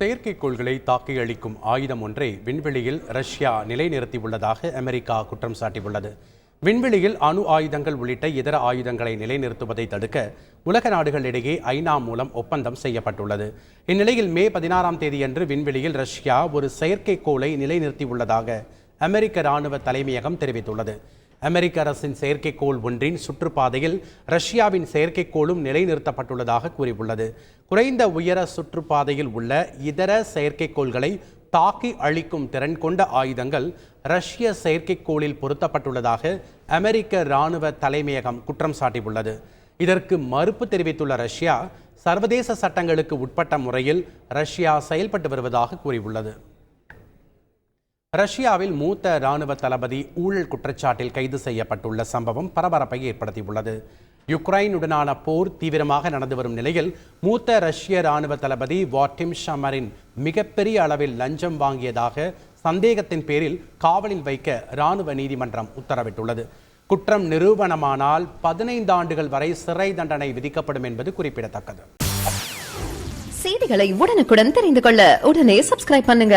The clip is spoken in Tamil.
செயற்கைக்கோள்களை தாக்கி அளிக்கும் ஆயுதம் ஒன்றை விண்வெளியில் ரஷ்யா நிலைநிறுத்தியுள்ளதாக அமெரிக்கா குற்றம் சாட்டியுள்ளது. விண்வெளியில் அணு ஆயுதங்கள் உள்ளிட்ட இதர ஆயுதங்களை நிலைநிறுத்துவதை தடுக்க உலக நாடுகளிடையே ஐநா மூலம் ஒப்பந்தம் செய்யப்பட்டுள்ளது. இந்நிலையில் மே பதினாறாம் தேதியன்று விண்வெளியில் ரஷ்யா ஒரு செயற்கைக்கோளை நிலைநிறுத்தியுள்ளதாக அமெரிக்க ராணுவ தலைமையகம் தெரிவித்துள்ளது. அமெரிக்க அரசின் செயற்கைக்கோள் ஒன்றின் சுற்றுப்பாதையில் ரஷ்யாவின் செயற்கைக்கோளும் நிலைநிறுத்தப்பட்டுள்ளதாக கூறியுள்ளது. குறைந்த உயர சுற்றுப்பாதையில் உள்ள இதர செயற்கைக்கோள்களை தாக்கி அழிக்கும் திறன் கொண்ட ஆயுதங்கள் ரஷ்ய செயற்கைக்கோளில் பொருத்தப்பட்டுள்ளதாக அமெரிக்க இராணுவ தலைமையகம் குற்றம் சாட்டியுள்ளது. இதற்கு மறுப்பு தெரிவித்துள்ள ரஷ்யா சர்வதேச சட்டங்களுக்கு உட்பட்ட முறையில் ரஷ்யா செயல்பட்டு வருவதாக கூறியுள்ளது. ரஷ்யாவில் மூத்த ராணுவ தளபதி ஊழல் குற்றச்சாட்டில் கைது செய்யப்பட்டுள்ள சம்பவம் பரபரப்பை ஏற்படுத்தியுள்ளது. யுக்ரைனுடனான போர் தீவிரமாக நடந்து வரும் நிலையில் மூத்த ரஷ்ய ராணுவ தளபதி வாட்டிம் ஷமரின் மிகப்பெரிய அளவில் லஞ்சம் வாங்கியதாக சந்தேகத்தின் பேரில் காவலில் வைக்க ராணுவ நீதிமன்றம் உத்தரவிட்டுள்ளது. குற்றம் நிரூபணமானால் பதினைந்து ஆண்டுகள் வரை சிறை தண்டனை விதிக்கப்படும் என்பது குறிப்பிடத்தக்கது. செய்திகளை உடனுக்குடன் தெரிந்து கொள்ள உடனே சப்ஸ்கிரைப் பண்ணுங்க.